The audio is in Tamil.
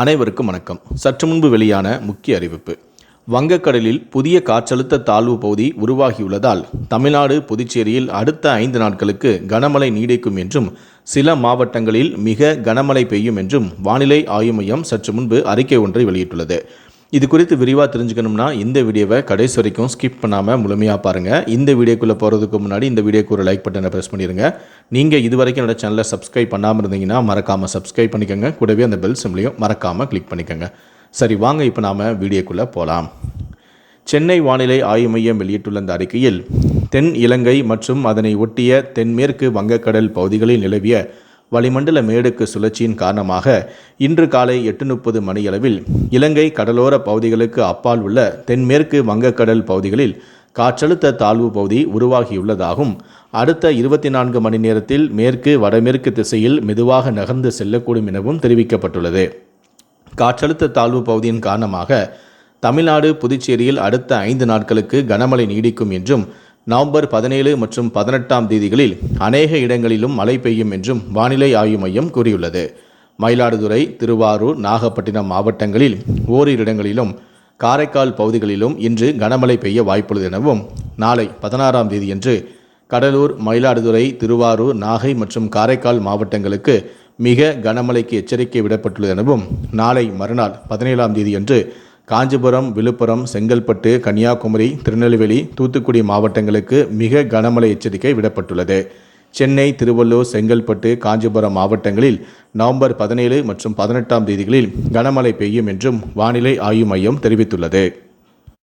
அனைவருக்கும் வணக்கம். சற்று முன்பு வெளியான முக்கிய அறிவிப்பு. வங்கக்கடலில் புதிய காற்றழுத்த தாழ்வு பகுதி உருவாகியுள்ளதால் தமிழ்நாடு புதுச்சேரியில் அடுத்த ஐந்து நாட்களுக்கு கனமழை நீடிக்கும் என்றும் சில மாவட்டங்களில் மிக கனமழை பெய்யும் என்றும் வானிலை ஆய்வு மையம் சற்று முன்பு அறிக்கை ஒன்றை வெளியிட்டுள்ளது. இது குறித்து விரிவாக தெரிஞ்சுக்கணும்னா இந்த வீடியோவை கடைசி வரைக்கும் ஸ்கிப் பண்ணாமல் முழுமையாக பாருங்கள் இந்த வீடியோக்குள்ளே போகிறதுக்கு முன்னாடி இந்த வீடியோக்கு ஒரு லைக் பட்டனை ப்ரெஸ் பண்ணிடுங்க நீங்கள் இது வரைக்கும் என்னோட சேனலை சப்ஸ்கிரைப் பண்ணாமல் இருந்தீங்கன்னா மறக்காமல் சப்ஸ்கிரைப் பண்ணிக்கோங்க. கூடவே அந்த பெல் சிம்லையும் மறக்காமல் கிளிக் பண்ணிக்கோங்க. சரி வாங்க இப்போ நாம் வீடியோக்குள்ளே போகலாம் சென்னை வானிலை ஆய்வு மையம் வெளியிட்டுள்ள இந்த அறிக்கையில் தென் இலங்கை மற்றும் அதனை ஒட்டிய தென்மேற்கு வங்கக்கடல் பகுதிகளில் நிலவிய வளிமண்டல மேடுக்கு சுழற்சியின் காரணமாக இன்று காலை எட்டு முப்பது மணியளவில் இலங்கை கடலோர பகுதிகளுக்கு அப்பால் உள்ள தென்மேற்கு வங்கக்கடல் பகுதிகளில் காற்றழுத்த தாழ்வு பகுதி உருவாகியுள்ளதாகும் அடுத்த இருபத்தி நான்கு மணி நேரத்தில் மேற்கு வடமேற்கு திசையில் மெதுவாக நகர்ந்து செல்லக்கூடும் எனவும் தெரிவிக்கப்பட்டுள்ளது. காற்றழுத்த தாழ்வு பகுதியின் காரணமாக தமிழ்நாடு புதுச்சேரியில் அடுத்த ஐந்து நாட்களுக்கு கனமழை நீடிக்கும் என்றும் நவம்பர் பதினேழு மற்றும் பதினெட்டாம் தேதிகளில் அநேக இடங்களிலும் மழை பெய்யும் என்றும் வானிலை ஆய்வு மையம் கூறியுள்ளது. மயிலாடுதுறை திருவாரூர் நாகப்பட்டினம் மாவட்டங்களில் ஓரிரு இடங்களிலும் காரைக்கால் பகுதிகளிலும் இன்று கனமழை பெய்ய வாய்ப்புள்ளது எனவும் நாளை பதினாறாம் தேதியன்று கடலூர் மயிலாடுதுறை திருவாரூர் நாகை மற்றும் காரைக்கால் மாவட்டங்களுக்கு மிக கனமழைக்கு எச்சரிக்கை விடப்பட்டுள்ளது எனவும் நாளை மறுநாள் பதினேழாம் தேதியன்று காஞ்சிபுரம் விழுப்புரம் செங்கல்பட்டு கன்னியாகுமரி திருநெல்வேலி தூத்துக்குடி மாவட்டங்களுக்கு மிக கனமழை எச்சரிக்கை விடப்பட்டுள்ளது. சென்னை திருவள்ளூர் செங்கல்பட்டு காஞ்சிபுரம் மாவட்டங்களில் நவம்பர் பதினேழு மற்றும் பதினெட்டாம் தேதிகளில் கனமழை பெய்யும் என்றும் வானிலை ஆய்வு மையம் தெரிவித்துள்ளது.